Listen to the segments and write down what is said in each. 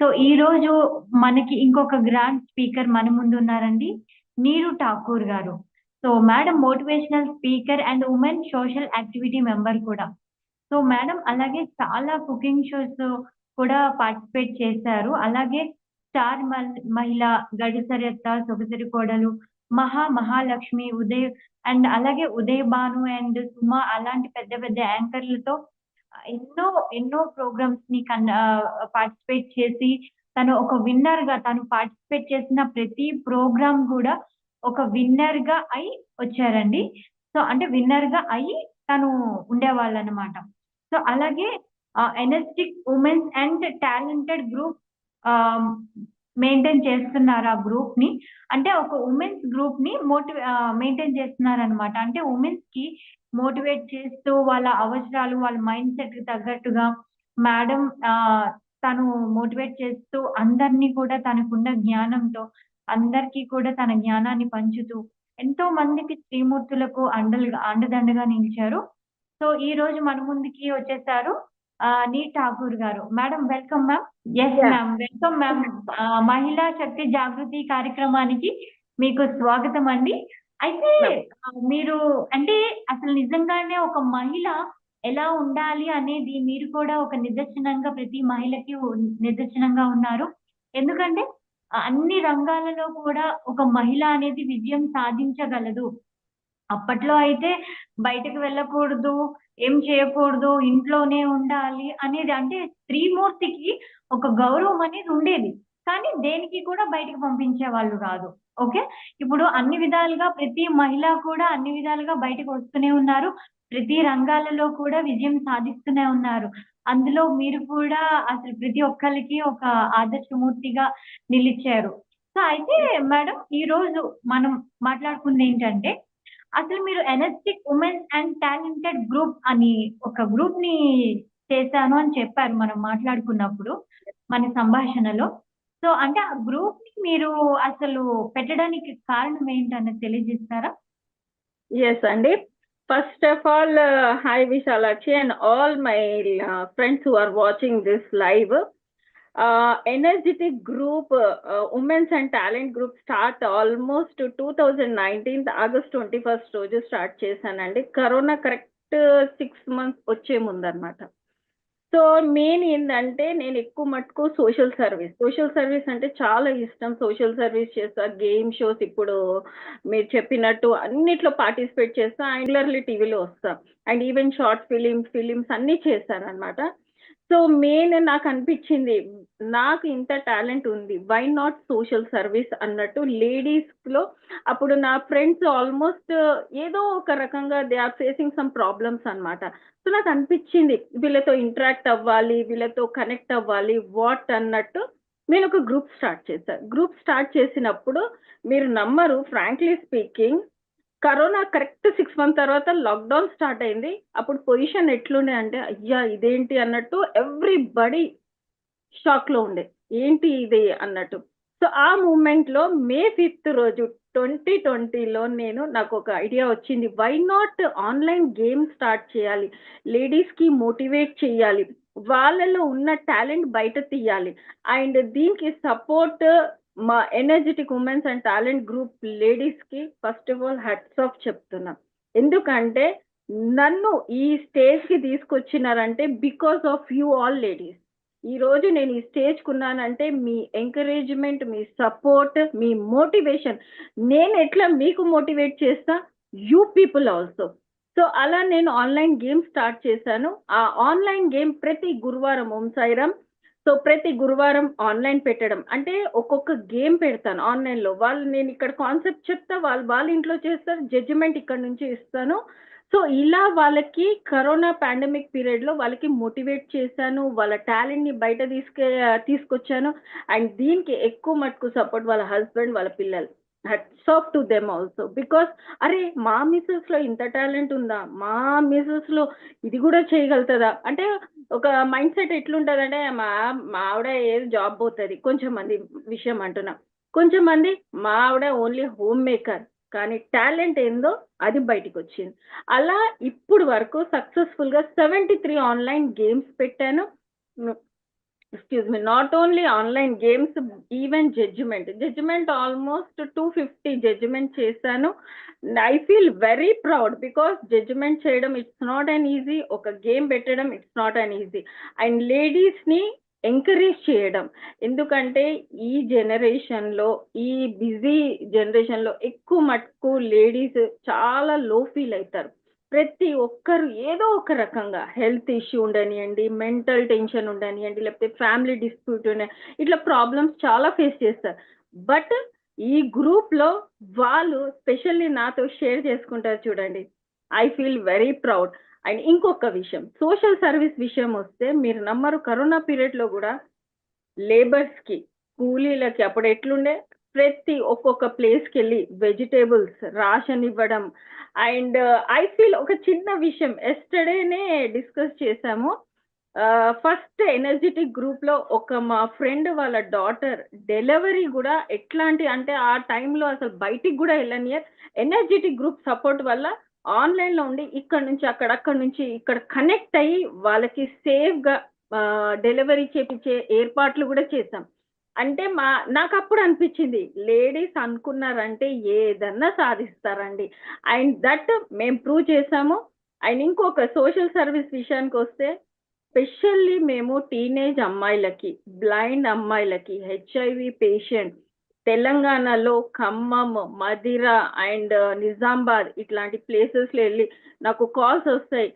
So ఈ రోజు మనకి ఇంకొక గ్రాండ్ స్పీకర్ మన ముందు ఉన్నారండి. నీరు ఠాకూర్ గారు. So madam motivational speaker and women social activity member కూడా. సో మేడం అలాగే చాలా కుకింగ్ షోస్ కూడా పార్టిసిపేట్ చేశారు. అలాగే స్టార్ మహిళ గడిసరెత్త సొగసరి కోడలు మహా మహాలక్ష్మి ఉదయ్ అండ్ అలాగే ఉదయ్ భాను అండ్ సుమ అలాంటి పెద్ద పెద్ద యాంకర్లతో ఎన్నో ఎన్నో ప్రోగ్రామ్స్ని కన్ పార్టిసిపేట్ చేసి తను ఒక విన్నర్గా తను పార్టిసిపేట్ చేసిన ప్రతి ప్రోగ్రామ్ కూడా ఒక విన్నర్గా అయి వచ్చారండి. సో అంటే విన్నర్గా అయి తను ఉండేవాళ్ళు అనమాట సో అలాగే energetic womens and talented group maintain చేస్తున్నారు ఆ గ్రూప్ని. అంటే ఒక ఉమెన్స్ గ్రూప్ని మోటివే మెయింటైన్ చేస్తున్నారు అనమాట అంటే ఉమెన్స్కి మోటివేట్ చేస్తూ వాళ్ళ అవసరాలు వాళ్ళ మైండ్ సెట్కి తగ్గట్టుగా మేడం తను మోటివేట్ చేస్తూ అందరినీ కూడా తనకున్న జ్ఞానంతో అందరికీ కూడా తన జ్ఞానాన్ని పంచుతూ ఎంతో మందికి శ్రీమూర్తులకు అండలుగా అండదండగా నిలిచారు. సో ఈ రోజు మన ముందుకి వచ్చేసారు నీ ఠాకూర్ గారు. Madam welcome ma'am yes ma'am welcome ma'am Mahila Shakti Jagruti కార్యక్రమానికి మీకు స్వాగతం అండి. అయితే మీరు అంటే అసలు నిజంగానే ఒక మహిళ ఎలా ఉండాలి అనేది మీరు కూడా ఒక నిదర్శనంగా ప్రతి మహిళకి నిదర్శనంగా ఉన్నారు. ఎందుకంటే అన్ని రంగాలలో కూడా ఒక మహిళ అనేది విజయం సాధించగలదు. అప్పట్లో అయితే బయటకు వెళ్ళకూడదు ఏం చేయకూడదు ఇంట్లోనే ఉండాలి అనేది అంటే స్త్రీమూర్తికి ఒక గౌరవం అనేది ఉండేది. కానీ దేనికి కూడా బయటకు పంపించే వాళ్ళు కాదు ఓకే? ఇప్పుడు అన్ని విధాలుగా ప్రతి మహిళ కూడా అన్ని విధాలుగా బయటకు వస్తూనే ఉన్నారు. ప్రతి రంగాలలో కూడా విజయం సాధిస్తూనే ఉన్నారు. అందులో మీరు కూడా అసలు ప్రతి ఒక్కరికి ఒక ఆదర్శమూర్తిగా నిలిచారు. సో అయితే మేడం ఈ రోజు మనం మాట్లాడుకుంది ఏంటంటే అసలు మీరు energetic womens and talented group అని ఒక గ్రూప్ని చేశాను అని చెప్పారు మనం మాట్లాడుకున్నప్పుడు మన సంభాషణలో. సో అంటే ఆ గ్రూప్ని మీరు అసలు పెట్టడానికి కారణం ఏంటన్నది తెలియజేస్తారా? ఎస్ అండి first of all hi Vishalakshi and all my friends who are watching this live energetic group womens and talent group start almost two thousand nineteenth August twenty first రోజు స్టార్ట్ చేశానండి. కరోనా కరెక్ట్ సిక్స్ మంత్స్ వచ్చే ముందనమాట so main ఏంటంటే నేను ఎక్కువ మటుకు social service. Social service అంటే చాలా ఇష్టం. సోషల్ సర్వీస్ చేస్తా గేమ్ షోస్ ఇప్పుడు మీరు చెప్పినట్టు అన్నిట్లో పార్టిసిపేట్ చేస్తా రెగ్యులర్లీ టీవీలో వస్తా. And even short films films అన్నీ చేస్తాను అనమాట సో మెయిన్ నాకు అనిపించింది నాకు ఇంత టాలెంట్ ఉంది వై నాట్ సోషల్ సర్వీస్ అన్నట్టు లేడీస్లో అప్పుడు నా ఫ్రెండ్స్ ఆల్మోస్ట్ ఏదో ఒక రకంగా they are facing some problems అనమాట సో నాకు అనిపించింది వీళ్ళతో ఇంటరాక్ట్ అవ్వాలి వీళ్ళతో కనెక్ట్ అవ్వాలి వాట్ అన్నట్టు నేను ఒక గ్రూప్ స్టార్ట్ చేశాను గ్రూప్ స్టార్ట్ చేసినప్పుడు మీరు నమ్మరు frankly speaking corona correct six month తర్వాత లాక్డౌన్ స్టార్ట్ అయింది. అప్పుడు పొజిషన్ ఎట్లుండే అంటే అయ్యా ఇదేంటి అన్నట్టు ఎవ్రీబడి షాక్లో ఉండే. ఏంటి ఇది అన్నట్టు. సో ఆ మూమెంట్లో మే ఫిఫ్త్ రోజు ట్వంటీ ట్వంటీలో నేను నాకు ఒక ఐడియా వచ్చింది. Why not online game start చేయాలి? లేడీస్కి మోటివేట్ చేయాలి. వాళ్ళలో ఉన్న టాలెంట్ బయట తీయాలి. అండ్ దీనికి సపోర్ట్ మా energetic womens and talent group లేడీస్కి first of all heads off చెప్తున్నా. ఎందుకంటే నన్ను ఈ స్టేజ్కి తీసుకొచ్చినారంటే because of you all ladies ఈ రోజు నేను ఈ స్టేజ్ కున్నానంటే మీ ఎంకరేజ్మెంట్ మీ సపోర్ట్ మీ మోటివేషన్ నేను ఎట్లా మీకు మోటివేట్ చేస్తా? యూ పీపుల్ ఆల్సో సో అలా నేను ఆన్లైన్ గేమ్ స్టార్ట్ చేశాను. ఆ ఆన్లైన్ గేమ్ ప్రతి గురువారం ఓం సాయిరామ్. సో ప్రతి గురువారం ఆన్లైన్ పెట్టడం. అంటే ఒక్కొక్క గేమ్ పెడతాను ఆన్లైన్లో. వాళ్ళు నేను ఇక్కడ కాన్సెప్ట్ చెప్తా వాళ్ళు వాళ్ళ ఇంట్లో చేస్తారు జడ్జిమెంట్ ఇక్కడ నుంచి ఇస్తాను. సో ఇలా వాళ్ళకి కరోనా పాండమిక్ పీరియడ్లో వాళ్ళకి మోటివేట్ చేశాను వాళ్ళ టాలెంట్ని బయట తీసుకే తీసుకొచ్చాను. అండ్ దీనికి ఎక్కువ మటుకు సపోర్ట్ వాళ్ళ హస్బెండ్ వాళ్ళ పిల్లలు. Hats off to them also. Because అరే మా మిస్సెస్లో ఇంత టాలెంట్ ఉందా? మా మిస్సెస్లో ఇది కూడా చేయగలుగుతుందా? అంటే ఒక మైండ్ సెట్ ఎట్లుంటుందంటే మా మా ఆవిడ ఏది జాబ్ పోతుంది కొంచెం మంది విషయం అంటున్నా. కొంచెం మంది మా ఆవిడ ఓన్లీ హోమ్ మేకర్ కానీ టాలెంట్ ఏందో అది బయటికి వచ్చింది అలా ఇప్పుడు వరకు సక్సెస్ఫుల్గా సెవెంటీ త్రీ ఆన్లైన్ గేమ్స్ పెట్టాను. Excuse me not only online games even judgement judgement almost two fifty judgement చేశాను. I feel very proud because judgement చేయడం ఇట్స్ నాట్ అన్ ఈజీ ఒక గేమ్ పెట్టడం it's not an easy and లేడీస్ని encourage చేయడం. ఎందుకంటే ఈ జనరేషన్లో ఈ బిజీ జనరేషన్లో ఎక్కువ మట్టుకు లేడీస్ చాలా లో ఫీల్ అవుతారు. ప్రతి ఒక్కరు ఏదో ఒక రకంగా హెల్త్ ఇష్యూ ఉండనియండి మెంటల్ టెన్షన్ ఉండనియండి లేకపోతే ఫ్యామిలీ డిస్ప్యూట్ ఉండ ఇట్లా ప్రాబ్లమ్స్ చాలా ఫేస్ చేస్తారు. బట్ ఈ గ్రూప్లో వాళ్ళు స్పెషల్లీ నాతో షేర్ చేసుకుంటారు చూడండి. I feel very proud. And ఇంకొక విషయం సోషల్ సర్వీస్ విషయం వస్తే మీరు నమ్మరు కరోనా పీరియడ్లో కూడా లేబర్స్కి కూలీలకి అప్పుడు ఎట్లుండే? ప్రతి ఒక్కొక్క ప్లేస్కి వెళ్ళి వెజిటేబుల్స్ రాషన్ ఇవ్వడం అండ్ ఐ ఫీల్ ఒక చిన్న విషయం. ఎస్టర్డేనే డిస్కస్ చేశాము. ఫస్ట్ ఎనర్జెటిక్ గ్రూప్లో ఒక మా ఫ్రెండ్ వాళ్ళ డాటర్ డెలివరీ కూడా ఎట్లాంటి అంటే ఆ టైంలో అసలు బయటికి కూడా వెళ్ళని ఎనర్జెటిక్ గ్రూప్ సపోర్ట్ వల్ల ఆన్లైన్లో ఉండి ఇక్కడ నుంచి అక్కడ అక్కడ నుంచి ఇక్కడ కనెక్ట్ అయ్యి వాళ్ళకి సేఫ్గా uh, డెలివరీ చేపించే ఏర్పాట్లు కూడా చేశాం. అంటే మా నాకు అప్పుడు అనిపించింది లేడీస్ అనుకున్నారంటే ఏదన్నా సాధిస్తారండి. అండ్ దట్ మేము ప్రూవ్ చేసాము. అండ్ ఇంకొక సోషల్ సర్వీస్ విషయానికి వస్తే స్పెషల్లీ మేము టీనేజ్ అమ్మాయిలకి బ్లైండ్ అమ్మాయిలకి హెచ్ఐవి పేషెంట్ తెలంగాణలో ఖమ్మం మదిర అండ్ నిజామాబాద్ ఇట్లాంటి ప్లేసెస్లో వెళ్ళి నాకు కాల్స్ వస్తాయి.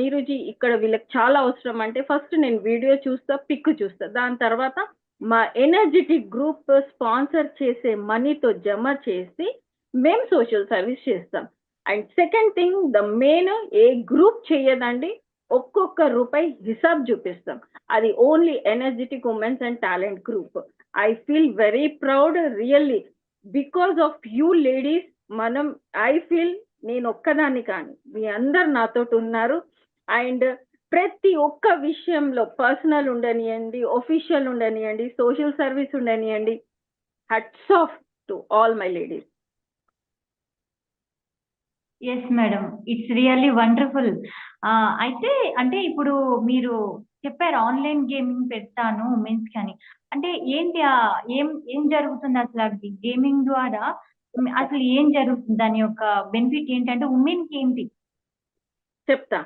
నీరుజీ ఇక్కడ వీళ్ళకి చాలా అవసరం. అంటే ఫస్ట్ నేను వీడియో చూస్తా పిక్ చూస్తా. దాని తర్వాత మా ఎనర్జెటిక్ గ్రూప్ స్పాన్సర్ చేసే మనీతో జమ చేసి మేము సోషల్ సర్వీస్ చేస్తాం. And second thing the main A group చేయదండి ఒక్కొక్క రూపాయి హిసాబ్ చూపిస్తాం. అది only energetic womens and talent group I feel very proud really because of you ladies మనం ఐ ఫీల్ నేను ఒక్కదాన్ని కానీ మీ అందరు నాతోటి ఉన్నారు. అండ్ ప్రతి ఒక్క విషయంలో పర్సనల్ ఉండనియండి ఒఫీషియల్ ఉండనియండి social service ఉండనియండి. Hats off to all my ladies yes madam it's really wonderful అయితే అంటే ఇప్పుడు మీరు చెప్పారు ఆన్లైన్ గేమింగ్ పెడతాను ఉమెన్స్కి అని అంటే ఏంటి ఏం ఏం జరుగుతుంది అసలు అది గేమింగ్ ద్వారా? అసలు ఏం జరుగుతుంది? దాని యొక్క బెనిఫిట్ ఏంటంటే ఉమెన్కి ఏంటి? చెప్తా.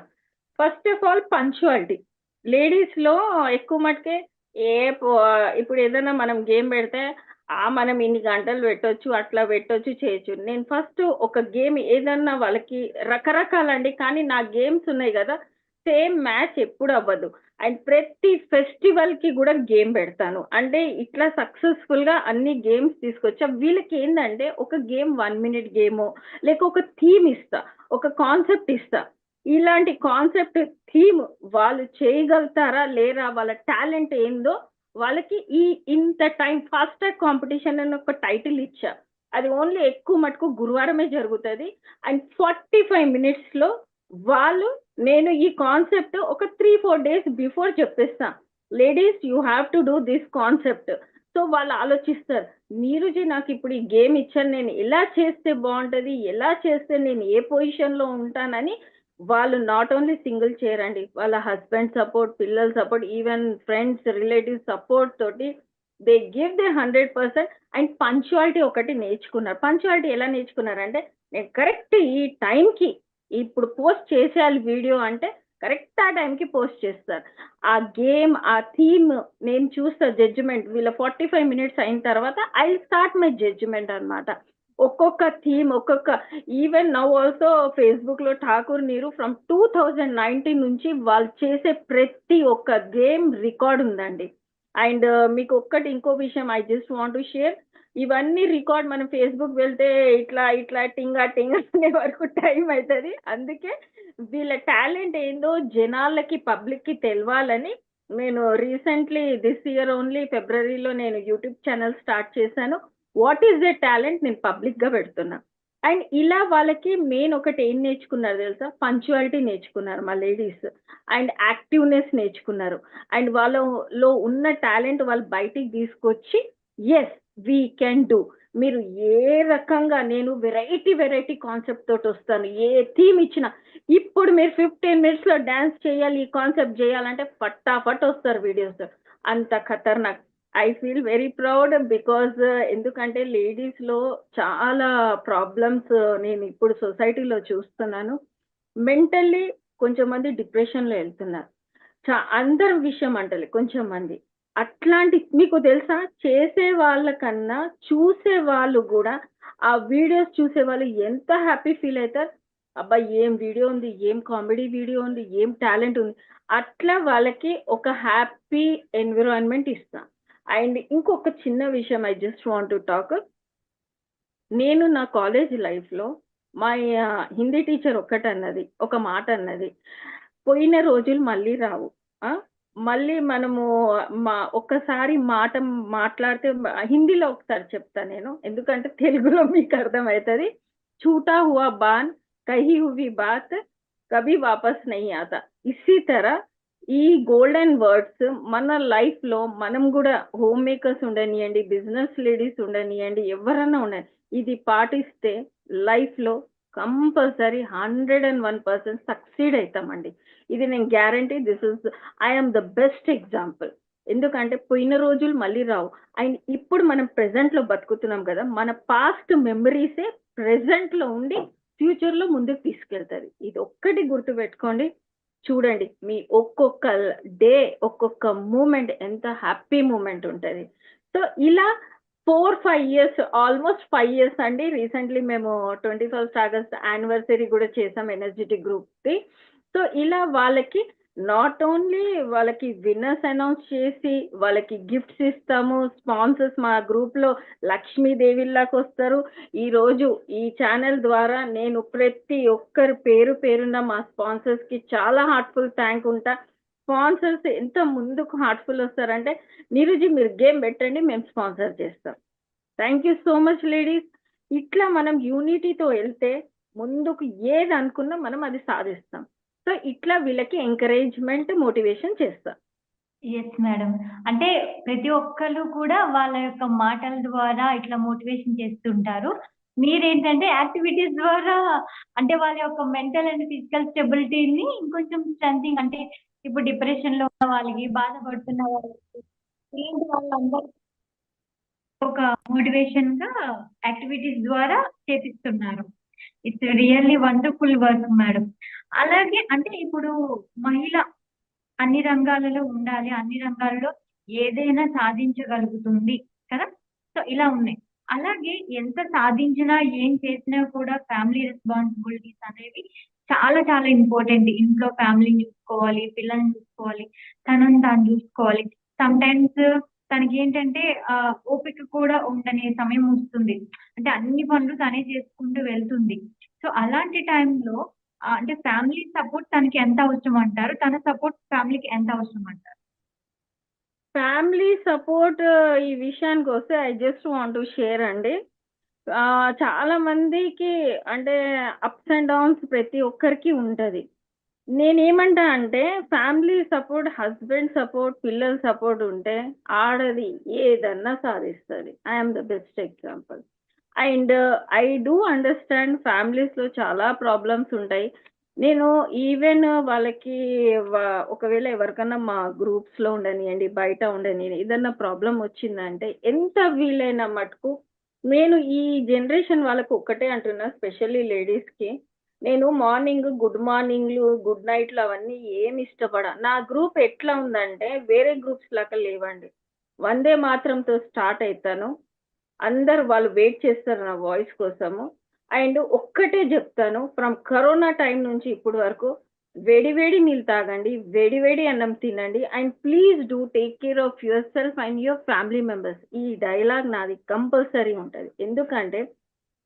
ఫస్ట్ ఆఫ్ ఆల్ పంచువాలిటీ లేడీస్లో ఎక్కువ మటుకే ఏ పో- ఇప్పుడు ఏదైనా మనం గేమ్ పెడితే ఆ మనం ఇన్ని గంటలు పెట్టొచ్చు అట్లా పెట్టొచ్చు చేయొచ్చు. నేను ఫస్ట్ ఒక గేమ్ ఏదన్నా వాళ్ళకి రకరకాలండి కానీ నా గేమ్స్ ఉన్నాయి కదా సేమ్ మ్యాచ్ ఎప్పుడు అవ్వదు. అండ్ ప్రతి ఫెస్టివల్కి కూడా గేమ్ పెడతాను. అంటే ఇట్లా సక్సెస్ఫుల్గా అన్ని గేమ్స్ తీసుకొచ్చా వీళ్ళకి ఏంటంటే ఒక గేమ్ వన్ మినిట్ గేమ్ లేక ఒక థీమ్ ఇస్తా ఒక కాన్సెప్ట్ ఇస్తా. ఇలాంటి కాన్సెప్ట్ థీమ్ వాళ్ళు చేయగలుగుతారా లేరా వాళ్ళ టాలెంట్ ఏందో వాళ్ళకి ఈ ఇంత టైం ఫాస్ట్ ట్రాక్ కాంపిటీషన్ అని ఒక టైటిల్ ఇచ్చా అది ఓన్లీ ఎక్కువ మటుకు గురువారమే జరుగుతుంది. అండ్ ఫార్టీ ఫైవ్ మినిట్స్లో వాళ్ళు నేను ఈ కాన్సెప్ట్ ఒక త్రీ ఫోర్ డేస్ బిఫోర్ చెప్పేస్తా. Ladies you have to do this concept. So వాళ్ళు ఆలోచిస్తారు నీరుజీ నాకు ఇప్పుడు ఈ గేమ్ ఇచ్చాను నేను ఎలా చేస్తే బాగుంటది ఎలా చేస్తే నేను ఏ పొజిషన్లో ఉంటానని వాళ్ళు నాట్ ఓన్లీ సింగిల్ చేయరండి వాళ్ళ హస్బెండ్ సపోర్ట్ పిల్లల support even friends relative support తోటి they give they hundred percent and punctuality ఒకటి నేర్చుకున్నారు. పంచువాలిటీ ఎలా నేర్చుకున్నారంటే నేను కరెక్ట్ ఈ టైంకి ఇప్పుడు పోస్ట్ చేసేయాలి వీడియో అంటే కరెక్ట్ ఆ టైంకి పోస్ట్ చేస్తారు. ఆ గేమ్ ఆ థీమ్ నేను చూస్తా జడ్జిమెంట్ వీళ్ళ ఫార్టీ ఫైవ్ మినిట్స్ అయిన తర్వాత ఐ స్టార్ట్ మై జడ్జిమెంట్ అన్నమాట. ఒక్కొక్క థీమ్ ఒక్కొక్క ఈవెన్ నవ్ ఆల్సో ఫేస్బుక్లో ఠాకూర్ నీరు ఫ్రమ్ టూ థౌజండ్ నైన్టీన్ నుంచి వాళ్ళు చేసే ప్రతి ఒక్క గేమ్ రికార్డ్ ఉందండి. అండ్ uh, మీకు ఒక్కటి ఇంకో విషయం I just want to share ఇవన్నీ రికార్డ్ మనం ఫేస్బుక్ వెళ్తే ఇట్లా ఇట్లా టింగా టింగ అనే వరకు టైం అవుతుంది అందుకే వీళ్ళ టాలెంట్ ఏందో జనాలకి పబ్లిక్కి తెలవాలని నేను రీసెంట్లీ దిస్ ఇయర్ ఓన్లీ ఫిబ్రవరిలో నేను యూట్యూబ్ ఛానల్ స్టార్ట్ చేశాను. వాట్ ఈస్ ద టాలెంట్ నేను పబ్లిక్గా పెడుతున్నా. అండ్ ఇలా వాళ్ళకి మెయిన్ ఒకటి ఏం నేర్చుకున్నారు తెలుసా? పంచువాలిటీ నేర్చుకున్నారు మా లేడీస్ అండ్ యాక్టివ్నెస్ నేర్చుకున్నారు. అండ్ వాళ్ళలో ఉన్న టాలెంట్ వాళ్ళు బయటికి తీసుకొచ్చి ఎస్ వీ కెన్ డూ మీరు ఏ రకంగా నేను వెరైటీ వెరైటీ కాన్సెప్ట్ తోటి వస్తాను ఏ థీమ్ ఇచ్చినా. ఇప్పుడు మీరు ఫిఫ్టీన్ మినిట్స్లో డాన్స్ చేయాలి ఈ కాన్సెప్ట్ చేయాలంటే ఫటాఫట్ వస్తారు వీడియోస్ అంత ఖతర్నాక్. I feel very proud because ఎందుకంటే లేడీస్లో చాలా ప్రాబ్లమ్స్ uh, నేను ఇప్పుడు సొసైటీలో చూస్తున్నాను. మెంటల్లీ కొంచెం మంది డిప్రెషన్లో వెళ్తున్నారు. చా- అందరి విషయం అంటలే కొంచెం మంది. అట్లాంటి మీకు తెలుసా? చేసే వాళ్ళకన్నా చూసే వాళ్ళు కూడా ఆ వీడియోస్ చూసే వాళ్ళు ఎంత హ్యాపీ ఫీల్ అవుతారు అబ్బా ఏం వీడియో ఉంది? ఏం కామెడీ వీడియో ఉంది? ఏం టాలెంట్ ఉంది? అట్లా వాళ్ళకి ఒక హ్యాపీ ఎన్విరాన్మెంట్ ఇస్తాం. అండ్ ఇంకొక చిన్న విషయం I just want to talk నేను నా కాలేజ్ లైఫ్లో మా హిందీ టీచర్ ఒక్కటన్నది ఒక మాట అన్నది పోయిన రోజులు మళ్ళీ రావు. మళ్ళీ మనము మా ఒక్కసారి మాట మాట్లాడితే హిందీలో ఒకసారి చెప్తా నేను. ఎందుకంటే తెలుగులో మీకు అర్థమవుతుంది చూటా హువా బాన్ కహి హువి బాత్ కభీ వాపస్ నహి ఆత. ఇస్సీ తర ఈ గోల్డెన్ వర్డ్స్ మన లైఫ్లో మనం కూడా హోమ్ మేకర్స్ ఉండనియండి బిజినెస్ లేడీస్ ఉండనియండి ఎవరన్నా ఉండండి ఇది పాటిస్తే లైఫ్లో compulsory hundred and one percent succeed అవుతామండి ఇది నేను guarantee this is I'm the best example ఎందుకంటే పోయిన రోజులు మళ్ళీ రావు. అండ్ ఇప్పుడు మనం ప్రెసెంట్లో బతుకుతున్నాం కదా మన పాస్ట్ మెమరీసే ప్రెసెంట్లో ఉండి ఫ్యూచర్లో ముందుకు తీసుకెళ్తారు ఇది ఒక్కటి గుర్తు పెట్టుకోండి చూడండి మీ ఒక్కొక్క డే ఒక్కొక్క మూమెంట్ ఎంత హ్యాపీ మూమెంట్ ఉంటుంది. సో ఇలా four five years almost five years అండి. రీసెంట్లీ మేము ట్వంటీ ఫస్ట్ ఆగస్ట్ యానివర్సరీ కూడా చేసాం ఎనర్జెటిక్ గ్రూప్ది. సో ఇలా వాళ్ళకి నాట్ ఓన్లీ వాళ్ళకి విన్నర్స్ అనౌన్స్ చేసి వాళ్ళకి గిఫ్ట్స్ ఇస్తాము స్పాన్సర్స్ మా గ్రూప్లో లక్ష్మీదేవిలాగా వస్తారు. ఈ రోజు ఈ ఛానల్ ద్వారా నేను ప్రతి ఒక్కరి పేరు పేరున్న మా స్పాన్సర్స్కి చాలా హార్ట్ఫుల్ థ్యాంక్ ఉంటా. స్పాన్సర్స్ ఎంత ముందుకు హార్ట్ఫుల్ వస్తారంటే నీరుజీ మీరు గేమ్ పెట్టండి మేము స్పాన్సర్ చేస్తాం. Thank you so much ladies ఇట్లా మనం యూనిటీతో వెళ్తే ముందుకు ఏది అనుకున్నా మనం అది సాధిస్తాం. సో ఇట్లా వీళ్ళకి ఎంకరేజ్మెంట్ మోటివేషన్ చేస్తాం. ఎస్ మేడం అంటే ప్రతి ఒక్కరు కూడా వాళ్ళ యొక్క మాటల ద్వారా ఇట్లా మోటివేషన్ చేస్తుంటారు. మీరేంటంటే యాక్టివిటీస్ ద్వారా అంటే వాళ్ళ యొక్క మెంటల్ అండ్ ఫిజికల్ స్టెబిలిటీని ఇంకొంచెం స్ట్రెంథింగ్ అంటే ఇప్పుడు డిప్రెషన్లో ఉన్న వాళ్ళకి బాధపడుతున్న వాళ్ళకి ఇలాంటి వాళ్ళందరికీ ఒక మోటివేషన్గా యాక్టివిటీస్ ద్వారా చేపిస్తున్నారు. It's really wonderful work madam అలాగే అంటే ఇప్పుడు మహిళ అన్ని రంగాలలో ఉండాలి అన్ని రంగాలలో ఏదైనా సాధించగలుగుతుంది కదా? సో ఇలా ఉన్నాయి. అలాగే ఎంత సాధించినా ఏం చేసినా కూడా ఫ్యామిలీ రెస్పాన్సిబిలిటీస్ అనేవి చాలా చాలా ఇంపార్టెంట్ ఇంట్లో ఫ్యామిలీని చూసుకోవాలి పిల్లల్ని చూసుకోవాలి తనని తాను చూసుకోవాలి. సమ్ టైమ్స్ తనకి ఏంటంటే ఆ, ఓపిక కూడా ఉండనే సమయం వస్తుంది. అంటే అన్ని పనులు తనే చేసుకుంటూ వెళ్తుంది. సో అలాంటి టైంలో అంటే ఫ్యామిలీ సపోర్ట్ తనకి ఎంత అవసరం అంటారు? తన సపోర్ట్ ఫ్యామిలీకి ఎంత అవసరం అంటారు? ఫ్యామిలీ సపోర్ట్ ఈ విషయానికి వస్తే I just want to share అండి. చాలా మందికి అంటే అప్స్ అండ్ డౌన్స్ ప్రతి ఒక్కరికి ఉంటది. నేనేమంటా అంటే ఫ్యామిలీ సపోర్ట్ హస్బెండ్ సపోర్ట్ పిల్లల సపోర్ట్ ఉంటే ఆడది ఏదన్నా సాధిస్తుంది. I'm the best example and I do understand ఫ్యామిలీస్లో చాలా ప్రాబ్లమ్స్ ఉంటాయి. నేను ఈవెన్ వాళ్ళకి ఒకవేళ ఎవరికన్నా మా గ్రూప్స్లో ఉండనియండి బయట ఉండని ఏదన్నా ప్రాబ్లం వచ్చిందంటే ఎంత వీలైన మటుకు నేను ఈ జనరేషన్ వాళ్ళకు ఒక్కటే అంటున్నా స్పెషల్లీ లేడీస్కి. నేను మార్నింగ్ గుడ్ మార్నింగ్లు గుడ్ నైట్లు అవన్నీ ఏమి ఇష్టపడ. నా గ్రూప్ ఎట్లా ఉందంటే వేరే గ్రూప్స్ లాగా లేవండి. వందే మాత్రంతో స్టార్ట్ అవుతాను అందరు వాళ్ళు వెయిట్ చేస్తారు నా వాయిస్ కోసము. అండ్ ఒక్కటే చెప్తాను ఫ్రమ్ కరోనా టైం నుంచి ఇప్పటి వరకు వేడి వేడి నీళ్ళు తాగండి వేడి వేడి అన్నం తినండి. And please do take care of yourself and your family members ఈ డైలాగ్ నాది కంపల్సరీ ఉంటుంది. ఎందుకంటే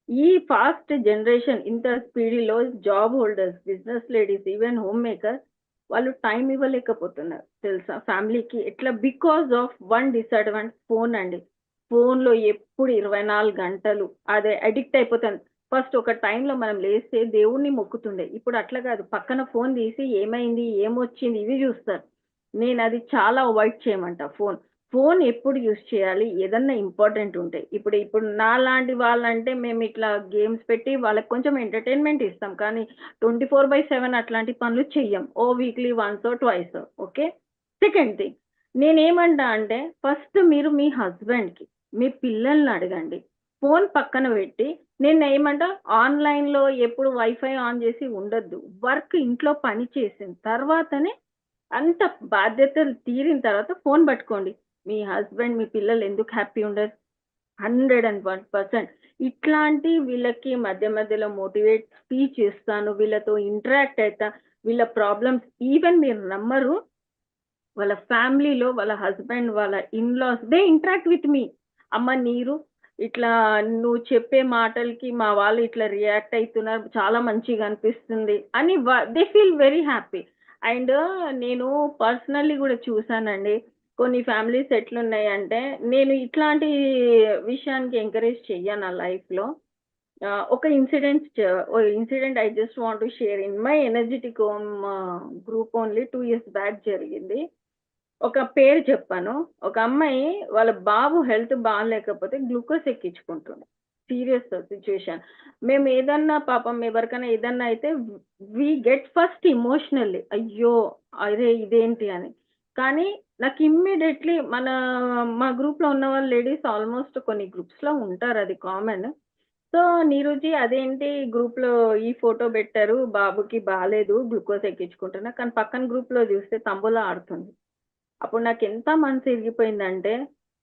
ఈ ఫాస్ట్ జనరేషన్ ఇంత స్పీడీలో job holders business ladies even home maker వాళ్ళు టైం ఇవ్వలేకపోతున్నారు. తెలుసా? ఫ్యామిలీకి ఎట్లా? Because of one disadvantage phone అండి. ఫోన్లో ఎప్పుడు ఇరవై నాలుగు గంటలు అదే అడిక్ట్ అయిపోతాను ఫస్ట్ ఒక టైంలో మనం లేస్తే దేవుణ్ణి మొక్కుతుండే. ఇప్పుడు అట్లా కాదు. పక్కన ఫోన్ తీసి ఏమైంది ఏమొచ్చింది ఇవి చూస్తారు. నేను అది చాలా అవాయిడ్ చేయమంట ఫోన్. ఫోన్ ఎప్పుడు యూస్ చేయాలి? ఏదన్నా ఇంపార్టెంట్ ఉంటాయి ఇప్పుడు ఇప్పుడు నా లాంటి వాళ్ళంటే మేము ఇట్లా గేమ్స్ పెట్టి వాళ్ళకి కొంచెం ఎంటర్టైన్మెంట్ ఇస్తాం. కానీ ట్వంటీ ఫోర్ బై సెవెన్ అట్లాంటి పనులు చెయ్యం. ఓ weekly once twice okay? Second thing. నేనేమంటా అంటే ఫస్ట్ మీరు మీ హస్బెండ్కి మీ పిల్లల్ని అడగండి. ఫోన్ పక్కన పెట్టి నేను ఏమంటా? ఆన్లైన్లో ఎప్పుడు వైఫై ఆన్ చేసి ఉండొద్దు. వర్క్ ఇంట్లో పని చేసిన తర్వాతనే అంత బాధ్యతలు తీరిన తర్వాత ఫోన్ పట్టుకోండి. మీ హస్బెండ్ మీ పిల్లలు ఎందుకు హ్యాపీ ఉండరు? Hundred and one percent. ఇట్లాంటి వీళ్ళకి మధ్య మధ్యలో మోటివేట్ స్పీచ్ ఇస్తాను. వీళ్ళతో ఇంటరాక్ట్ అవుతా వీళ్ళ ప్రాబ్లమ్స్ ఈవెన్ మీరు నమ్మరు వాళ్ళ ఫ్యామిలీలో వాళ్ళ హస్బెండ్ వాళ్ళ in laws they interact with me. అమ్మ నీరు ఇట్లా నువ్వు చెప్పే మాటలకి మా వాళ్ళు ఇట్లా రియాక్ట్ అవుతున్నారు చాలా మంచిగా అనిపిస్తుంది. అని they feel very happy and నేను పర్సనల్లీ కూడా చూసానండి. కొన్ని ఫ్యామిలీస్ ఎట్లున్నాయంటే నేను ఇట్లాంటి విషయానికి ఎంకరేజ్ చెయ్యను నా లైఫ్లో ఒక incident incident I just want to share in my energetic home group only two years back జరిగింది. ఒక పేరు చెప్పాను. ఒక అమ్మాయి వాళ్ళ బాబు హెల్త్ బాగాలేకపోతే గ్లూకోజ్ ఎక్కించుకుంటుండే సీరియస్ సిచ్యువేషన్ మేము ఏదన్నా పాపం ఎవరికైనా ఏదన్నా అయితే వి గెట్ ఫస్ట్ ఇమోషనల్లీ. అయ్యో అదే ఇదేంటి అని. కానీ నాకు ఇమ్మీడియట్లీ మన మా గ్రూప్లో ఉన్న వాళ్ళ లేడీస్ ఆల్మోస్ట్ కొన్ని గ్రూప్స్లో ఉంటారు అది కామన్. సో నీరుజీ అదేంటి గ్రూప్లో ఈ ఫోటో పెట్టారు బాబుకి బాగాలేదు గ్లూకోజ్ ఎక్కించుకుంటున్నా. కానీ పక్కన గ్రూప్లో చూస్తే తంబులా ఆడుతుంది. అప్పుడు నాకు ఎంత మనసు ఇరిగిపోయిందంటే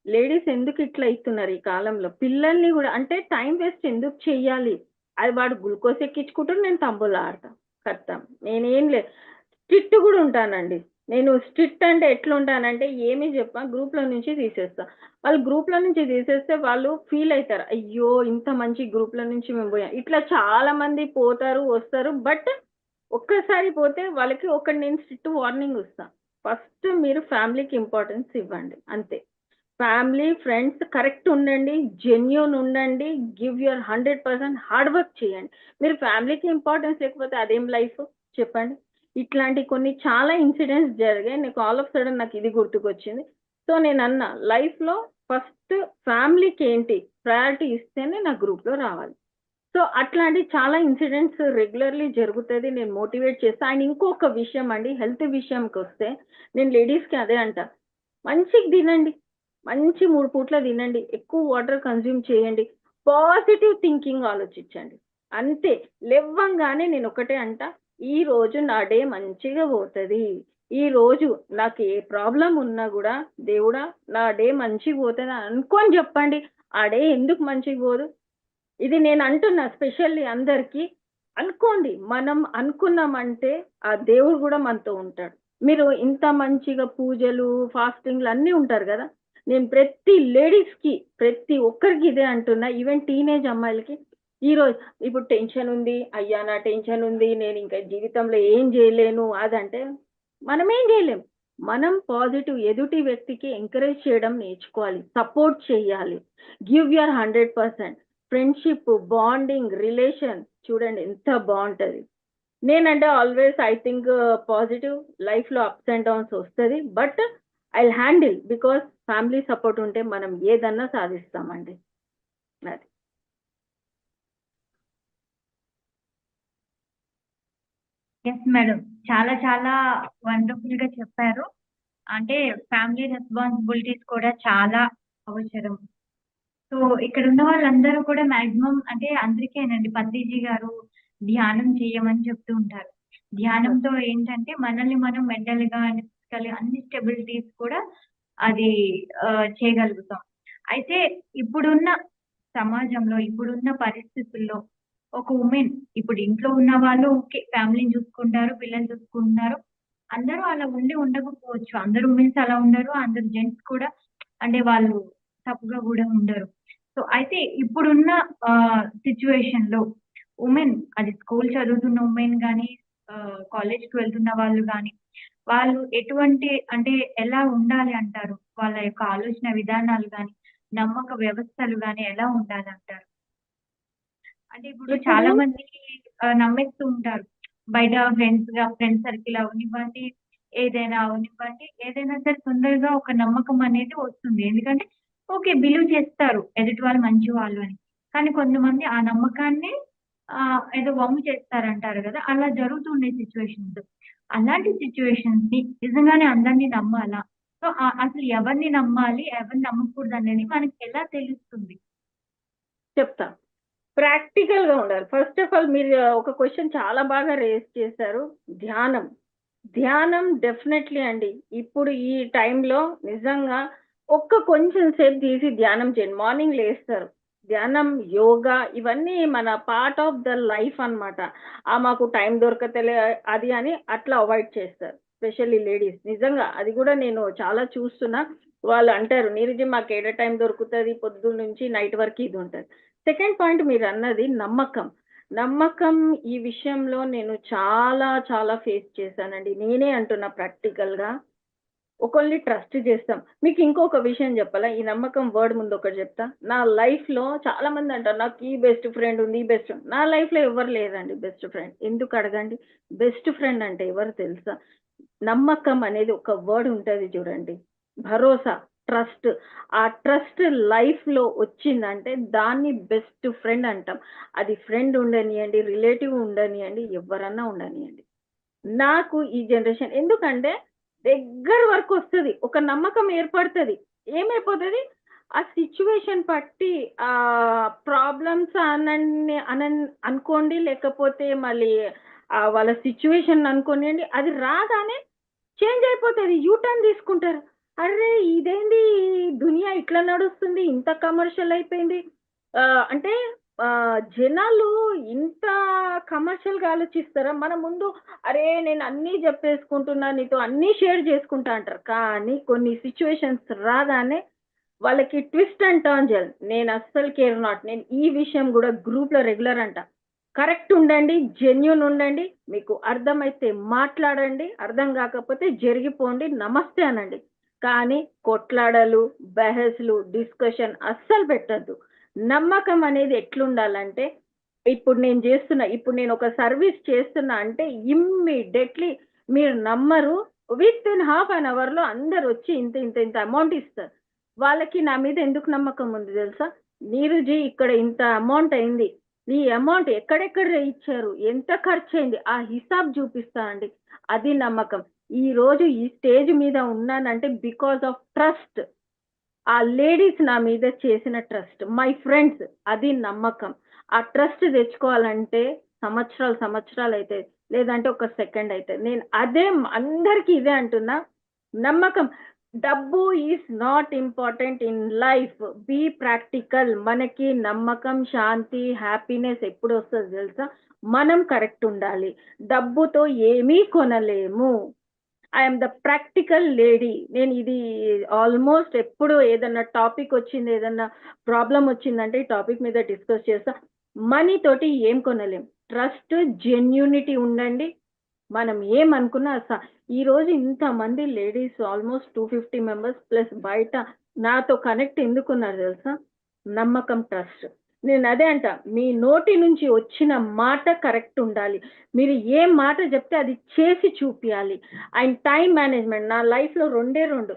లేడీస్ ఎందుకు ఇట్లా ఇస్తున్నారు ఈ కాలంలో? పిల్లల్ని కూడా అంటే టైం వేస్ట్ ఎందుకు చెయ్యాలి? అది వాడు గ్లూకోజ్ ఎక్కించుకుంటారు నేను తంబులా ఆడతా కడతాం. నేనేం లేదు స్ట్రిక్ట్ కూడా ఉంటానండి. నేను స్ట్రిక్ట్ అంటే ఎట్లా ఉంటానంటే ఏమీ చెప్పా గ్రూప్లో నుంచి తీసేస్తా. వాళ్ళు గ్రూప్లో నుంచి తీసేస్తే వాళ్ళు ఫీల్ అవుతారు అయ్యో ఇంత మంచి గ్రూప్లో నుంచి మేము పోయాం. ఇట్లా చాలా మంది పోతారు వస్తారు బట్ ఒక్కసారి పోతే వాళ్ళకి ఒక నేను స్ట్రిక్ట్ వార్నింగ్ ఇస్తాను ఫస్ట్ మీరు ఫ్యామిలీకి ఇంపార్టెన్స్ ఇవ్వండి అంతే. ఫ్యామిలీ ఫ్రెండ్స్ కరెక్ట్ ఉండండి జెన్యున్ ఉండండి give your hundred percent hard work చేయండి. మీరు ఫ్యామిలీకి ఇంపార్టెన్స్ లేకపోతే అదేం లైఫ్? చెప్పండి. ఇట్లాంటి కొన్ని చాలా ఇన్సిడెంట్స్ జరిగాయి. నాకు ఆల్ ఆఫ్ సడన్ నాకు ఇది గుర్తుకొచ్చింది. సో నేను అన్న లైఫ్లో ఫస్ట్ ఫ్యామిలీకి ఏంటి? ప్రయారిటీ ఇస్తేనే నా గ్రూప్లో రావాలి. సో అట్లాంటి చాలా ఇన్సిడెంట్స్ రెగ్యులర్లీ జరుగుతుంది నేను మోటివేట్ చేస్తా. అండ్ ఇంకొక విషయం అండి హెల్త్ విషయంకి వస్తే నేను లేడీస్కి అదే అంట. మంచిగా తినండి. మంచి మూడు పూట్ల తినండి. ఎక్కువ వాటర్ కన్జ్యూమ్ చేయండి. పాజిటివ్ థింకింగ్ ఆలోచించండి. అంతే. లేవ్వంగానే నేను ఒకటే అంట. ఈ రోజు నా డే మంచిగా పోతుంది. ఈ రోజు నాకు ఏ ప్రాబ్లం ఉన్నా కూడా దేవుడా నా డే మంచిగా పోతుంది అనుకొని చెప్పండి. ఆ డే ఎందుకు మంచిగా పోదు? ఇది నేను అంటున్నా స్పెషల్లీ అందరికీ. అనుకోండి మనం అనుకున్నామంటే ఆ దేవుడు కూడా మనతో ఉంటాడు. మీరు ఇంత మంచిగా పూజలు ఫాస్టింగ్లు అన్నీ ఉంటారు కదా. నేను ప్రతి లేడీస్కి ప్రతి ఒక్కరికి ఇదే అంటున్నా. ఈవెన్ టీనేజ్ అమ్మాయిలకి ఈరోజు ఇప్పుడు టెన్షన్ ఉంది అయ్యా నా టెన్షన్ ఉంది నేను ఇంకా జీవితంలో ఏం చేయలేను అదంటే మనం ఏం చేయలేం. మనం పాజిటివ్ ఎదుటి వ్యక్తికి ఎంకరేజ్ చేయడం నేర్చుకోవాలి సపోర్ట్ చేయాలి. Give your hundred percent. Friendship bonding relation చూడండి ఎంత బాగుంటుంది. నేనంటే ఆల్వేస్ ఐ థింక్ పాజిటివ్ లైఫ్లో అప్స్ అండ్ డౌన్స్ వస్తుంది. But I handle because family support ఉంటే మనం ఏదన్నా సాధిస్తామండి. అది. ఎస్ మేడం చాలా చాలా వండర్ఫుల్గా చెప్పారు. అంటే ఫ్యామిలీ రెస్పాన్సిబిలిటీస్ కూడా చాలా అవసరం. సో ఇక్కడ ఉన్న వాళ్ళందరూ కూడా మాక్సిమం అంటే అందరికేనండి పత్రిజీ గారు ధ్యానం చేయమని చెప్తూ ఉంటారు. ధ్యానంతో ఏంటంటే మనల్ని మనం మెంటల్గా ఫిజికల్ అన్ని స్టెబిలిటీస్ కూడా అది చేయగలుగుతాం. అయితే ఇప్పుడున్న సమాజంలో ఇప్పుడున్న పరిస్థితుల్లో ఒక ఉమెన్ ఇప్పుడు ఇంట్లో ఉన్న వాళ్ళు ఓకే ఫ్యామిలీని చూసుకుంటారు పిల్లలు చూసుకుంటున్నారు అందరూ అలా ఉండి ఉండకపోవచ్చు. అందరు ఉమెన్స్ అలా ఉండరు అందరు జెంట్స్ కూడా అంటే వాళ్ళు తప్పుగా కూడా ఉండరు. సో అయితే ఇప్పుడున్న సిచ్యువేషన్లో ఉమెన్ అది స్కూల్ చదువుతున్న ఉమెన్ కానీ కాలేజ్కి వెళ్తున్న వాళ్ళు కానీ వాళ్ళు ఎటువంటి అంటే ఎలా ఉండాలి అంటారు? వాళ్ళ యొక్క ఆలోచన విధానాలు కానీ నమ్మక వ్యవస్థలు కానీ ఎలా ఉండాలి అంటారు? అంటే ఇప్పుడు చాలా మంది నమ్మేస్తూ ఉంటారు. బయట ఫ్రెండ్స్గా ఫ్రెండ్ సర్కిల్ అవనివ్వండి ఏదైనా అవనివ్వండి ఏదైనా సరే తొందరగా ఒక నమ్మకం అనేది వస్తుంది. ఎందుకంటే ఓకే బిలీవ్ చేస్తారు. ఎదుటి వాళ్ళు మంచి వాళ్ళు అని. కానీ కొంతమంది ఆ నమ్మకాన్ని ఏదో వమ్ము చేస్తారంటారు కదా. అలా జరుగుతుండే సిచ్యువేషన్స్ అలాంటి సిచ్యువేషన్స్ని నిజంగానే అందరినీ నమ్మాలా? సో అసలు ఎవరిని నమ్మాలి? ఎవరిని నమ్మకూడదు అనేది మనకి ఎలా తెలుస్తుంది? చెప్తా. ప్రాక్టికల్గా ఉండాలి. ఫస్ట్ ఆఫ్ ఆల్ మీరు ఒక క్వశ్చన్ చాలా బాగా రేస్ చేశారు. ధ్యానం. ధ్యానం డెఫినెట్లీ అండి. ఇప్పుడు ఈ టైంలో నిజంగా ఒక్క కొంచెం సేపు తీసి ధ్యానం చేయండి. మార్నింగ్ లేస్తారు. ధ్యానం యోగా ఇవన్నీ మన పార్ట్ ఆఫ్ ద లైఫ్ అన్నమాట. ఆ మాకు టైం దొరకతలే అది అని అట్లా అవాయిడ్ చేస్తారు. స్పెషల్లీ లేడీస్ నిజంగా అది కూడా నేను చాలా చూస్తున్నా. వాళ్ళు అంటారు నీరజీ మాకు ఏడ టైం దొరుకుతుంది? పొద్దున్న నుంచి నైట్ వరకు ఇది ఉంటుంది. సెకండ్ పాయింట్ మీరు అన్నది నమ్మకం. నమ్మకం ఈ విషయంలో నేను చాలా చాలా ఫేస్ చేశానండి. నేనే అంటున్నా ప్రాక్టికల్ ఒకరిని ట్రస్ట్ చేస్తాం. మీకు ఇంకొక విషయం చెప్పాలా? ఈ నమ్మకం వర్డ్ ముందు ఒకటి చెప్తా. నా లైఫ్లో చాలా మంది అంటారు నాకు ఈ బెస్ట్ ఫ్రెండ్ ఉంది ఈ బెస్ట్ నా లైఫ్లో ఎవరు లేదండి బెస్ట్ ఫ్రెండ్ ఎందుకు అడగండి? బెస్ట్ ఫ్రెండ్ అంటే ఎవరు తెలుసా? నమ్మకం అనేది ఒక వర్డ్ ఉంటుంది చూడండి. భరోసా ట్రస్ట్ ఆ ట్రస్ట్ లైఫ్లో వచ్చిందంటే దాన్ని బెస్ట్ ఫ్రెండ్ అంటాం. అది ఫ్రెండ్ ఉండనియండి రిలేటివ్ ఉండనియండి ఎవరన్నా ఉండనియండి. నాకు ఈ జనరేషన్ ఎందుకంటే దగ్గర వరకు వస్తుంది. ఒక నమ్మకం ఏర్పడుతుంది. ఏమైపోతుంది? ఆ సిచ్యువేషన్ బట్టి ఆ ప్రాబ్లమ్స్ అనని అన అనుకోండి లేకపోతే మళ్ళీ వాళ్ళ సిచ్యువేషన్ అనుకోండి అది రాగానే చేంజ్ అయిపోతుంది. యూటర్న్ తీసుకుంటారు. అరే ఇదేంది? దునియా ఇట్లా నడుస్తుంది ఇంత కమర్షియల్ అయిపోయింది. అంటే జనాలు ఇంత కమర్షియల్గా ఆలోచిస్తారా? మన ముందు అరే నేను అన్ని చెప్పేసుకుంటున్నా నీతో అన్ని షేర్ చేసుకుంటా అంటారు. కానీ కొన్ని సిచ్యువేషన్స్ రాగానే వాళ్ళకి ట్విస్ట్ అండ్ టర్న్ చేయాలి నేను అస్సలు కేర్ నాట్. నేను ఈ విషయం కూడా గ్రూప్లో రెగ్యులర్ అంట. కరెక్ట్ ఉండండి జెన్యున్ ఉండండి మీకు అర్థమైతే మాట్లాడండి అర్థం కాకపోతే జరిగిపోండి నమస్తే అనండి. కానీ కొట్లాడలు బహస్లు డిస్కషన్ అస్సలు పెట్టద్దు. నమ్మకం అనేది ఎట్లుండాలంటే ఇప్పుడు నేను చేస్తున్నా ఇప్పుడు నేను ఒక సర్వీస్ చేస్తున్నా అంటే ఇమ్మీడియట్లీ మీరు నమ్మరు. విత్ ఇన్ హాఫ్ అన్ అవర్లో అందరు వచ్చి ఇంత ఇంత ఇంత అమౌంట్ ఇస్తారు. వాళ్ళకి నా మీద ఎందుకు నమ్మకం ఉంది తెలుసా? నీరుజీ ఇక్కడ ఇంత అమౌంట్ అయింది. ఈ అమౌంట్ ఎక్కడెక్కడ ఇచ్చారు? ఎంత ఖర్చు అయింది? ఆ హిసాబ్ చూపిస్తానండి అది నమ్మకం. ఈ రోజు ఈ స్టేజ్ మీద ఉన్నానంటే బికాస్ ఆఫ్ ట్రస్ట్. ఆ లేడీస్ నా మీద చేసిన ట్రస్ట్ మై ఫ్రెండ్స్ అది నమ్మకం. ఆ ట్రస్ట్ తెచ్చుకోవాలంటే సంవత్సరాలు సంవత్సరాలు అయితే లేదంటే ఒక సెకండ్ అయితే. నేను అదే అందరికీ ఇదే అంటున్నా నమ్మకం. డబ్బు is not important in life. Be practical. మనకి నమ్మకం శాంతి హ్యాపీనెస్ ఎప్పుడు వస్తుందో తెలుసా? మనం కరెక్ట్ ఉండాలి. డబ్బుతో ఏమీ కొనలేము. ఐఎమ్ ద ప్రాక్టికల్ లేడీ నేను ఇది ఆల్మోస్ట్ ఎప్పుడు ఏదన్నా టాపిక్ వచ్చింది ఏదన్నా ప్రాబ్లం వచ్చిందంటే ఈ టాపిక్ మీద డిస్కస్ చేస్తా. మనీ తోటి ఏం కొనలేం. ట్రస్ట్ జెన్యూనిటీ ఉండండి. మనం ఏమనుకున్నా స- ఈ రోజు ఇంతమంది ladies almost two fifty members plus బయట నాతో కనెక్ట్ ఎందుకున్నారు తెలుసా? నమ్మకం ట్రస్ట్ నేను అదే అంట మీ నోటి నుంచి వచ్చిన మాట కరెక్ట్ ఉండాలి. మీరు ఏ మాట చెప్తే అది చేసి చూపించాలి అండ్ టైం మేనేజ్మెంట్ నా లైఫ్లో రెండే రెండు.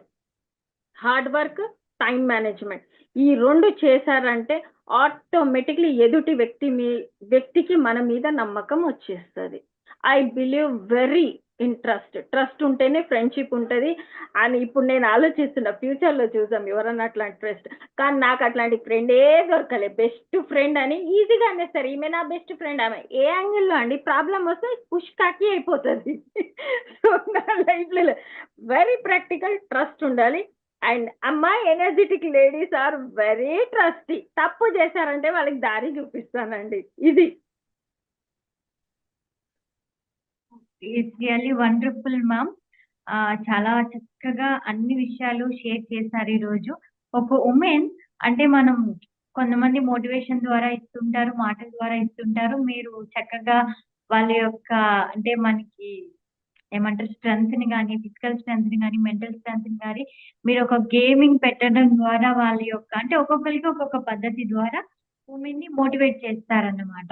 Hard work time management. ఈ రెండు చేశారంటే ఆటోమేటిక్లీ ఎదుటి వ్యక్తి మీ వ్యక్తికి మన మీద నమ్మకం వచ్చేస్తుంది. I believe very interest trust ఉంటేనే ఫ్రెండ్షిప్ ఉంటుంది. అని ఇప్పుడు నేను ఆలోచిస్తున్నా ఫ్యూచర్లో చూసాం ఎవరన్నా అట్లాంటి ట్రస్ట్. కానీ నాకు అట్లాంటి ఫ్రెండ్ ఏ దొరకలే. బెస్ట్ ఫ్రెండ్ అని ఈజీగా అనేస్తారు ఈమె నా బెస్ట్ ఫ్రెండ్ ఆమె ఏ యాంగిల్లో అండి ప్రాబ్లం వస్తే పుష్ కాకి అయిపోతుంది. సో నా లైఫ్లో వెరీ ప్రాక్టికల్ ట్రస్ట్ ఉండాలి. అండ్ అమ్మాయి energetic ladies are very trusty తప్పు చేశారంటే వాళ్ళకి దారి చూపిస్తానండి. ఇది. ఇట్స్ రియల్లీ వండర్ఫుల్ మ్యామ్ చాలా చక్కగా అన్ని విషయాలు షేర్ చేశారు ఈ రోజు ఒక ఉమెన్ అంటే మనం కొంతమంది మోటివేషన్ ద్వారా ఇస్తుంటారు మాటల ద్వారా ఇస్తుంటారు. మీరు చక్కగా వాళ్ళ యొక్క అంటే మనకి ఏమంటారు స్ట్రెంగ్త్ని కానీ ఫిజికల్ స్ట్రెంగ్త్ని కానీ మెంటల్ స్ట్రెంగ్త్ని కానీ మీరు ఒక గేమింగ్ పెట్టడం ద్వారా వాళ్ళ యొక్క అంటే ఒక్కొక్కరికి ఒక్కొక్క పద్ధతి ద్వారా ఉమెన్ని మోటివేట్ చేస్తారన్నమాట.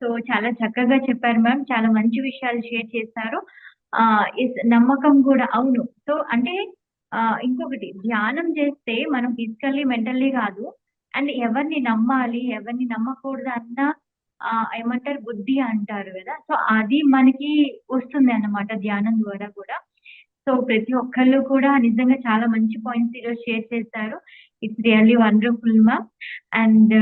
సో చాలా చక్కగా చెప్పారు మ్యామ్. చాలా మంచి విషయాలు షేర్ చేశారు. ఆ ఇస్- నమ్మకం కూడా అవును. సో అంటే ఆ ఇంకొకటి ధ్యానం చేస్తే మనం ఫిజికల్లీ మెంటల్లీ కాదు అండ్ ఎవరిని నమ్మాలి ఎవరిని నమ్మకూడదు అన్న ఏమంటారు బుద్ధి అంటారు కదా. సో అది మనకి వస్తుంది అన్నమాట ధ్యానం ద్వారా కూడా. సో ప్రతి ఒక్కళ్ళు కూడా నిజంగా చాలా మంచి పాయింట్స్ ఈరోజు షేర్ చేశారు. ఇట్స్ రియల్లీ వండర్ఫుల్ మా అండ్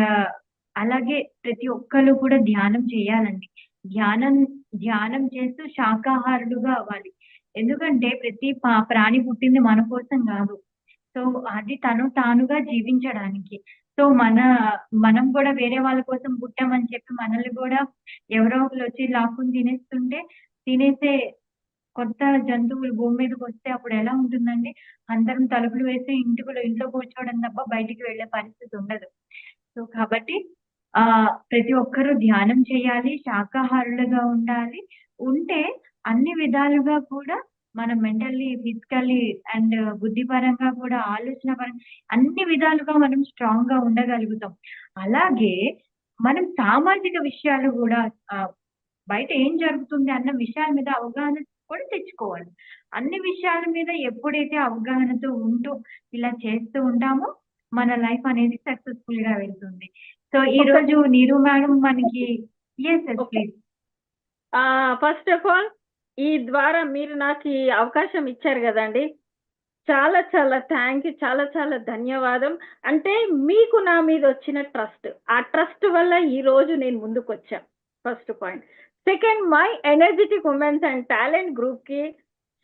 అలాగే ప్రతి ఒక్కరు కూడా ధ్యానం చేయాలండి. ధ్యానం ధ్యానం చేస్తూ శాకాహారులుగా అవ్వాలి. ఎందుకంటే ప్రతి ప్రాణి పుట్టింది మన కోసం కాదు. సో అది తను తానుగా జీవించడానికి. సో మన మనం కూడా వేరే వాళ్ళ కోసం పుట్టామని చెప్పి మనల్ని కూడా ఎవరో ఒకరు వచ్చి లాక్కుని తినేస్తుంటే తినేసే కొత్త జంతువులు భూమి మీదకి వస్తే అప్పుడు ఎలా ఉంటుందండి? అందరం తలుపులు వేసి ఇంటికి ఇంట్లో కూర్చోవడం తప్ప బయటికి వెళ్ళే పరిస్థితి ఉండదు. సో కాబట్టి ఆ ప్రతి ఒక్కరూ ధ్యానం చేయాలి శాకాహారులుగా ఉండాలి. ఉంటే అన్ని విధాలుగా కూడా మనం మెంటల్లీ ఫిజికల్లీ అండ్ బుద్ధిపరంగా కూడా ఆలోచన పరంగా అన్ని విధాలుగా మనం స్ట్రాంగ్గా ఉండగలుగుతాం. అలాగే మనం సామాజిక విషయాలు కూడా బయట ఏం జరుగుతుంది అన్న విషయాల మీద అవగాహన కూడా తెచ్చుకోవాలి. అన్ని విషయాల మీద ఎప్పుడైతే అవగాహనతో ఉంటూ ఇలా చేస్తూ ఉంటామో మన లైఫ్ అనేది సక్సెస్ఫుల్గా వెళ్తుంది. సో ఈ రోజు నీరు మేడం మనకి ఫస్ట్ ఆఫ్ ఆల్ ఈ ద్వారా మీరు నాకు ఈ అవకాశం ఇచ్చారు కదండి. చాలా చాలా థ్యాంక్ యూ చాలా చాలా ధన్యవాదం. అంటే మీకు నా మీద వచ్చిన ట్రస్ట్ ఆ ట్రస్ట్ వల్ల ఈ రోజు నేను ముందుకు వచ్చా first point second my energetic womens and talent గ్రూప్కి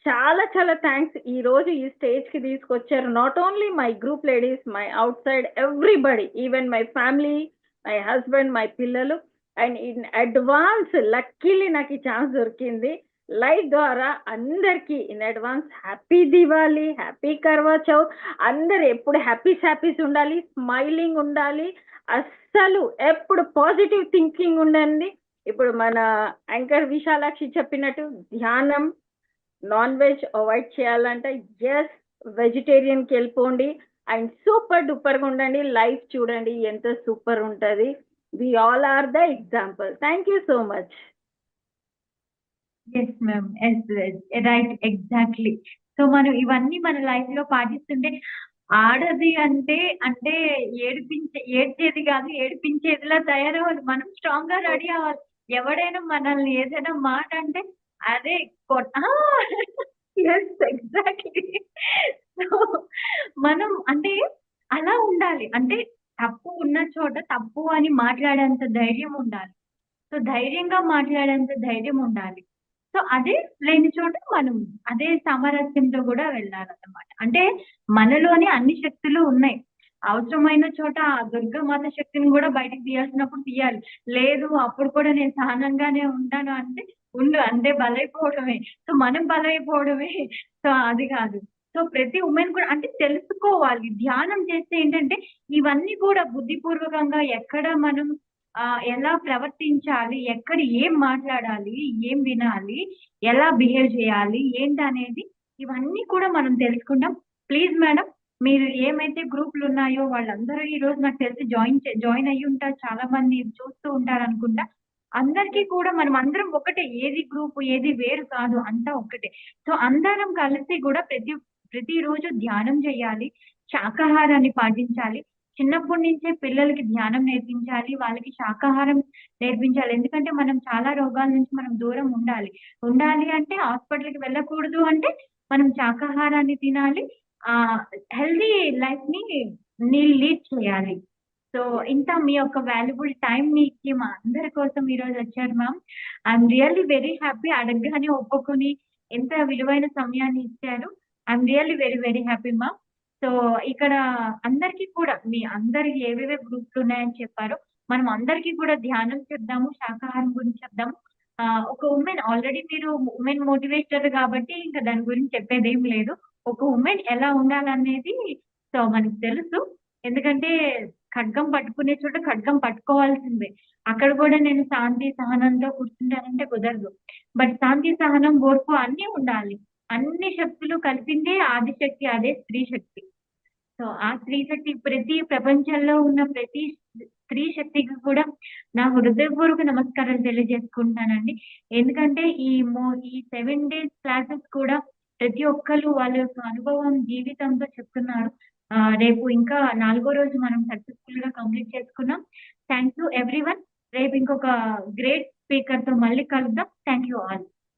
చాలా చాలా థ్యాంక్స్ ఈ రోజు ఈ స్టేజ్కి తీసుకొచ్చారు. Not only my group ladies my outside everybody even my family my husband my పిల్లలు. అండ్ ఇన్ అడ్వాన్స్ లక్కీలీ నాకు ఈ ఛాన్స్ దొరికింది. లైవ్ ద్వారా అందరికీ in advance happy Diwali happy Karwa Chauth అందరు ఎప్పుడు హ్యాపీస్ హ్యాపీస్ ఉండాలి స్మైలింగ్ ఉండాలి. అస్సలు ఎప్పుడు పాజిటివ్ థింకింగ్ ఉండండి. ఇప్పుడు మన యాంకర్ విశాలాక్షి చెప్పినట్టు ధ్యానం నాన్ వెజ్ అవాయిడ్ చేయాలంటే ఎస్ వెజిటేరియన్కి వెళ్ళిపోండి. అండ్ సూపర్ డూపర్గా ఉండండి లైఫ్ చూడండి ఎంత సూపర్ ఉంటుంది. We all are the example thank you so much yes ma'am yes right exactly so మనం ఇవన్నీ మన లైఫ్లో పాటిస్తుంటే ఆడది అంటే అంటే ఏడిపించే ఏడ్చేది కాదు ఏడిపించేదిలా తయారవ్వాలి. మనం స్ట్రాంగ్గా రెడీ అవ్వాలి. ఎవడైనా మనల్ని ఏదైనా మాట అంటే అదే ఎస్ ఎగ్జాక్ట్లీ మనం అంటే అలా ఉండాలి. అంటే తప్పు ఉన్న చోట తప్పు అని మాట్లాడేంత ధైర్యం ఉండాలి. సో ధైర్యంగా మాట్లాడేంత ధైర్యం ఉండాలి. సో అదే లేని చోట మనం అదే సామరస్యంతో కూడా వెళ్ళాలన్నమాట. అంటే మనలోనే అన్ని శక్తులు ఉన్నాయి. అవసరమైన చోట ఆ దుర్గమాత శక్తిని కూడా బయటకు తీయాల్సినప్పుడు తీయాలి. లేదు అప్పుడు కూడా నేను సహనంగానే ఉంటాను అంటే ఉండు అంతే బలైపోవడమే. సో మనం బలైపోవడమే. సో అది కాదు. సో ప్రతి ఉమెన్ కూడా అంటే తెలుసుకోవాలి. ధ్యానం చేస్తే ఏంటంటే ఇవన్నీ కూడా బుద్ధిపూర్వకంగా ఎక్కడ మనం ఆ ఎలా ప్రవర్తించాలి ఎక్కడ ఏం మాట్లాడాలి ఏం వినాలి ఎలా బిహేవ్ చేయాలి ఏంటి అనేది ఇవన్నీ కూడా మనం తెలుసుకుంటాం. ప్లీజ్ మేడం మీరు ఏమైతే గ్రూపులు ఉన్నాయో వాళ్ళందరూ ఈ రోజు నాకు తెలిసి జాయిన్ జాయిన్ అయ్యి ఉంటారు. చాలా మంది చూస్తూ ఉంటారు అనుకుంటా. అందరికీ కూడా మనం అందరం ఒకటే. ఏది గ్రూప్ ఏది వేరు కాదు. అంతా ఒకటే సో అందరం కలిసి కూడా ప్రతి ప్రతిరోజు ధ్యానం చేయాలి. శాకాహారాన్ని పాటించాలి. చిన్నప్పటి నుంచే పిల్లలకి ధ్యానం నేర్పించాలి. వాళ్ళకి శాకాహారం నేర్పించాలి. ఎందుకంటే మనం చాలా రోగాల నుంచి మనం దూరం ఉండాలి. ఉండాలి అంటే హాస్పిటల్కి వెళ్ళకూడదు అంటే మనం శాకాహారాన్ని తినాలి. హెల్దీ లైఫ్ని నీ లీడ్ చేయాలి. సో ఇంత మీ యొక్క వాల్యుబుల్ టైం ని ఇచ్చి మా అందరి కోసం ఈ రోజు వచ్చారు ma'am I'm really very happy అడగగానే ఒప్పుకొని ఎంత విలువైన సమయాన్ని ఇచ్చారు. I'm really very very happy ma'am so ఇక్కడ అందరికీ కూడా మీ అందరికి ఏవేవే గ్రూప్లు ఉన్నాయని చెప్పారో మనం అందరికీ కూడా ధ్యానం చెప్దాము శాకాహారం గురించి చెప్దాము. ఆ, ఒక ఉమెన్ ఆల్రెడీ మీరు ఉమెన్ మోటివేటర్ కాబట్టి ఇంకా దాని గురించి చెప్పేది ఏం లేదు. ఒక ఉమెన్ ఎలా ఉండాలనేది సో మనకు తెలుసు. ఎందుకంటే ఖడ్గం పట్టుకునే చోట ఖడ్గం పట్టుకోవాల్సిందే. అక్కడ కూడా నేను శాంతి సహనంతో కూర్చుంటానంటే కుదరదు. బట్ శాంతి సహనం ఓర్పు అన్నీ ఉండాలి. అన్ని శక్తులు కలిపిందే ఆదిశక్తి అదే స్త్రీ శక్తి. సో ఆ స్త్రీ శక్తి ప్రతి ప్రపంచంలో ఉన్న ప్రతి స్త్రీ శక్తికి కూడా నా హృదయపూర్వక నమస్కారాలు తెలియజేసుకుంటానండి. ఎందుకంటే ఈ మో ఈ సెవెన్ డేస్ క్లాసెస్ కూడా ప్రతి ఒక్కరు వాళ్ళ యొక్క అనుభవం జీవితంతో చెప్తున్నారు. ఆ, రేపు ఇంకా నాలుగో రోజు మనం సక్సెస్ఫుల్గా కంప్లీట్ చేసుకున్నాం. థ్యాంక్ యూ ఎవ్రీ రేపు ఇంకొక గ్రేట్ స్పీకర్తో మళ్ళీ కలుద్దాం. Thank you all